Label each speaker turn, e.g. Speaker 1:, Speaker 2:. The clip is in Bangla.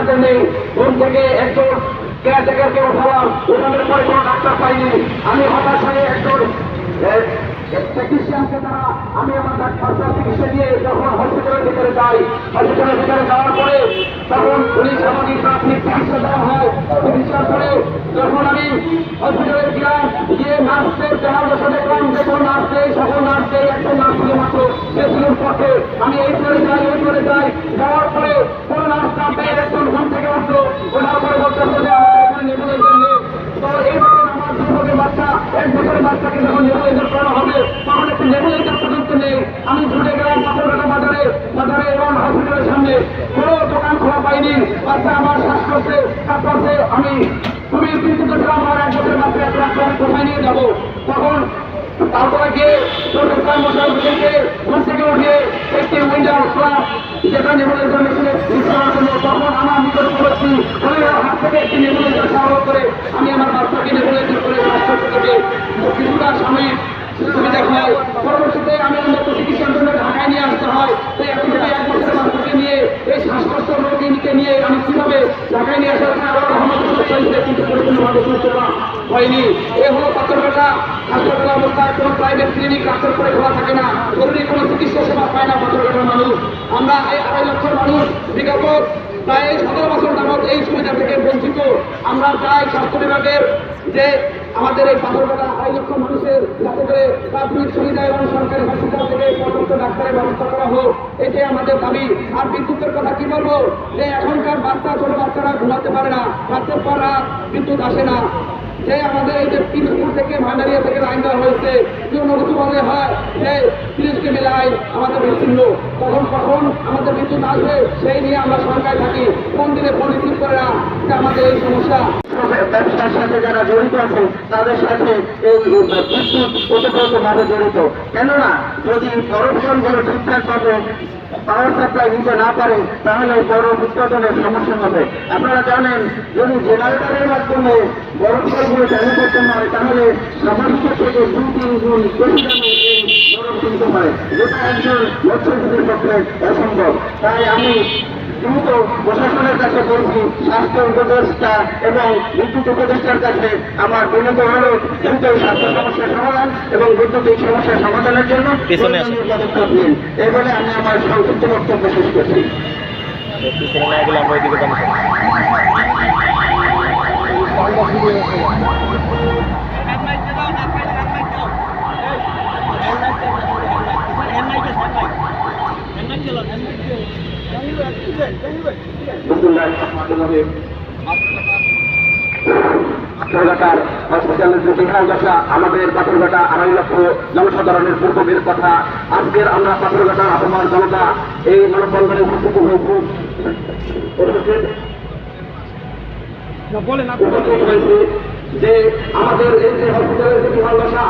Speaker 1: দেখার জন্য ঘুম থেকে একজন কেয়ারটেকারকে উঠালাম। উঠানোর পরে কোনো ডাক্তার পাইনি। আমি হতাশ হয়ে একজন টেকনিশিয়ানকে দ্বারা আমি আমার ডাক্তার চিকিৎসা দিয়ে যখন হসপিটালের ভিতরে যাই হসপিটালের ভিতরে যাওয়ার পরে তখন পুলিশ আমাকে প্রাথমিক চিকিৎসা দেওয়া হয়। চিকিৎসার পরে যখন আমি হসপিটালে গেলাম, গিয়ে নার্সদের দেওয়ার বসে দেখলাম যে কোনো নার্স নেই, সকল নার্স নেই, একটা নার্স মাত্র সে ছিল পথে আমি এই করে যাই, ওই করে যাই। যাওয়ার পরে কোনো নার্স না পেয়ে ঘুম থেকে উঠল, ওঠার পরে বলতেছে যে আমাদের এখানে নেবুলাইজার নেই। তো এই দেখেন আমার বাচ্চা, এক বছরের বাচ্চাকে যখন করা হবে, তখন একটি নেই। আমি ছুটে গেলাম বাজারে বাজারে এবং হসপিটালের সামনে। কোনো দোকান খোলা পাইনি। বাচ্চা আমার শ্বাসকষ্টে কাঁপছে আমি খুবই চিন্তিত আমার এক বছরের বাচ্চা এক লাখ নিয়ে যাব? তখন তারপরে গিয়ে মশাইকে ঘুম যেটা নেবুলাইজার মেশিনে ইনস্টল জন্য তখন আমার নিকটবর্তী শরীরের হাত থেকে একটি নেবুলাইজার সংগ্রহ করে আমি আমার বাচ্চাকে নেবুলাইজার করে স্বাস্থ্য থেকে কিছুটা সাময়িক সুবিধা হয়। পরবর্তীতে আমি উন্নত চিকিৎসার জন্য ঢাকায় নিয়ে আসতে হয়। তো এক বাচ্চাকে নিয়ে এই শ্বাসকষ্ট রোগীকে নিয়ে আমি কীভাবে ঢাকায় নিয়ে আসার জন্য করতে কিন্তু পরিপূর্ণভাবে হয়নি। এ হলো পাথরঘাটা। অবস্থায় কোনো প্রাইভেট ক্লিনিক রাস্তার পরে খোলা থাকে না। জরুরি কোনো চিকিৎসা সেবা পায় না পাথরঘাটার মানুষ আমরা এই আড়াই লক্ষ মানুষ বিগত প্রায় সতেরো বছর যাবৎ এই সুবিধা থেকে বঞ্চিত। আমরা চাই স্বাস্থ্য বিভাগের যে আমাদের এই পাথরঘাটা আড়াই লক্ষ মানুষের যাতে করে প্রাথমিক সুবিধা এবং সরকারি হসপিটাল থেকে পর্যাপ্ত ডাক্তারের ব্যবস্থা করা হোক, এটাই আমাদের দাবি। আর বিদ্যুতের কথা কি বলব? যে এখনকার বাচ্চা, ছোট বাচ্চারা ঘুমাতে পারে না, রাতের পর রাত বিদ্যুৎ আসে না। যে আমাদের এই যে পিরোজপুর থেকে, ভান্ডারিয়া থেকে লাইন দেওয়া হয়েছে কোনো কিছু বলে হয় যে তিরিশ কেবি লাইন আমাদের বিচ্ছিন্ন। তখন কখন আমাদের বিদ্যুৎ আসবে, সেই নিয়ে আমরা সরকার থাকি। কোন দিনে ফোন করে না আমাদের এই সমস্যা? ব্যবসার সাথে যারা জড়িত আছে, তাদের সাথে এই বিদ্যুৎ জড়িত। কেননা, যদি করপশনগুলো ঠিকঠাকভাবে পাওয়ার সাপ্লাই নিতে না পারে, তাহলে বড় উৎপাদনের সমস্যা হবে। আপনারা জানেন, যদি জেনারেটরের মাধ্যমে বরফ ফলগুলো চালু করতে হয় তাহলে সামান্য থেকে দু তিন গুণ বেশি দামে এই বরফ কিনতে হয় যেটা একজন মৎস্যজীবীর পক্ষে অসম্ভব। তাই আমি দ্রুত প্রশাসনের কাছে বলছি স্বাস্থ্য উপদেষ্টা এবং বিদ্যুৎ উপদেষ্টার কাছে আমার বিনীত হল দ্রুত স্বাস্থ্য সমস্যার সমাধান এবং বৈদ্যুতিক সমস্যার সমাধানের জন্য পদক্ষেপ নিন। এই বলে আমি আমার সংক্ষিপ্ত বক্তব্য শেষ করছি।
Speaker 2: আমরা
Speaker 1: পাথরঘাটার আমাদের পাথরঘাটা আড়াই লক্ষ জনসাধারণের দুর্ভোগের কথা আজকের আমরা পাথরঘাটা আবহাওয়ার জনতা এই মানববন্ধনে উপস্থিত হয়েছি হয়েছি যে আমাদের এই যে হসপিটালের যে ভালোবাসা